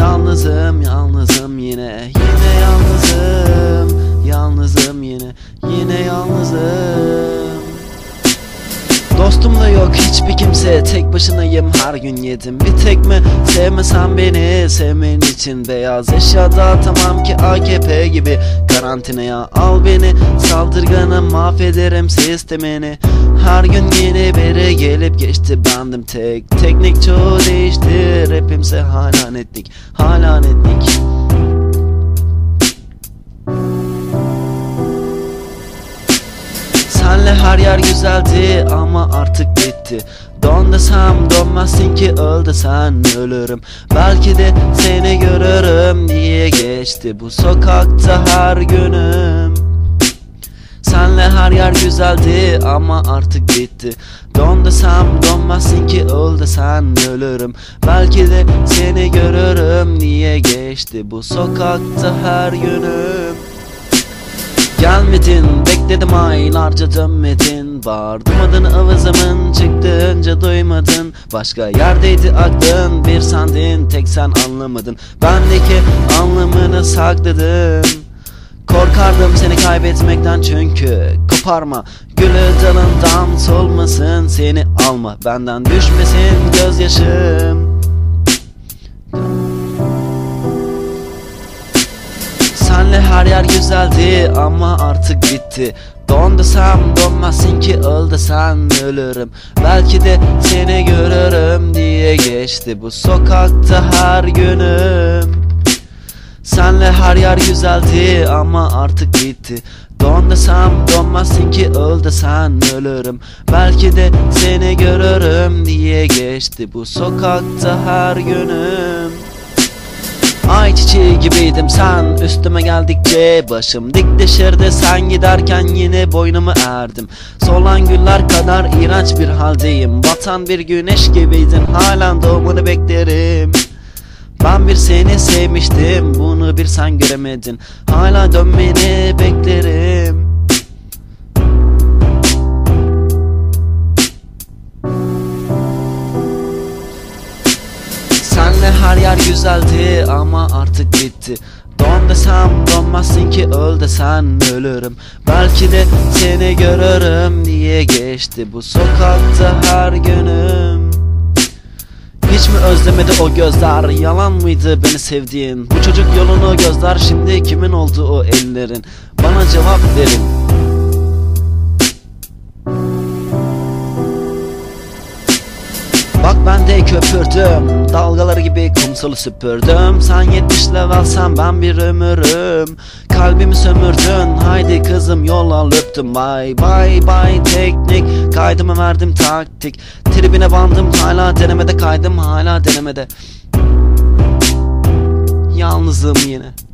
Yalnızım yalnızım yine. Yine yalnızım Yalnızım yine. Yine yalnızım. Dostum da yok hiçbir kimse. Tek başınayım her gün yedim Bir tek mi sevmesen beni Sevmen için beyaz eşyada. Tamam ki AKP gibi Karantinaya al beni. Saldırganım mahvederim sistemini. Her gün yeni biri gelip geçti Bendim tek. Teknik çoğu değişti Rapimse hala netlik Hala netlik Senle her yer güzeldi ama artık bitti Don desem dönmezsin ki öl desen ölürüm. Belki de seni görürüm diye geçti bu sokakta her günüm. Senle her yer güzeldi ama artık bitti Don desem dönmezsin ki öl desen ölürüm. Belki de seni görürüm diye geçti bu sokakta her günüm Gelmedin bekledim aylarca dönmedin Bağırdım adını avızımın çıktığınca duymadın. Başka yerdeydi aklın bir sendin tek sen anlamadın. Bendeki anlamını sakladın. Korkardım seni kaybetmekten çünkü Koparma. Gülü dalından solmasın Seni alma. Benden düşmesin gözyaşım her yer güzeldi ama artık bitti. Don desem donmazsın ki öl desen ölürüm. Belki de seni görürüm diye geçti bu sokakta her günüm. Senle her yer güzeldi ama artık bitti. Don desem donmazsın ki öl desen ölürüm. Belki de seni görürüm diye geçti bu sokakta her günüm Ay çiçeği gibiydim sen. Üstüme geldikçe Başım dik düşerdi sen giderken yine boynumu erdim. Solan güller kadar iğrenç bir haldeyim. Batan bir güneş gibiydin. Halen doğumunu beklerim. Ben bir seni sevmiştim. Bunu bir sen göremedin. Hala dönmeni beklerim güzeldi ama artık bitti Don desem donmazsın ki öl desen ölürüm. Belki de seni görürüm diye geçti bu sokakta her günüm. Hiç mi özlemedi o gözler? Yalan mıydı beni sevdiğin? Bu çocuk yolunu gözler. Şimdi kimin oldu o ellerin? Bana cevap verin De köpürdüm Dalgaları gibi kumsalı süpürdüm. Sen yetmiş level sen ben bir ömürüm. Kalbimi sömürdün Haydi kızım yol alıptım Bye bye bye teknik. Kaydımı verdim taktik. Tribine bandım hala denemede. Kaydım hala denemede. Yalnızım yine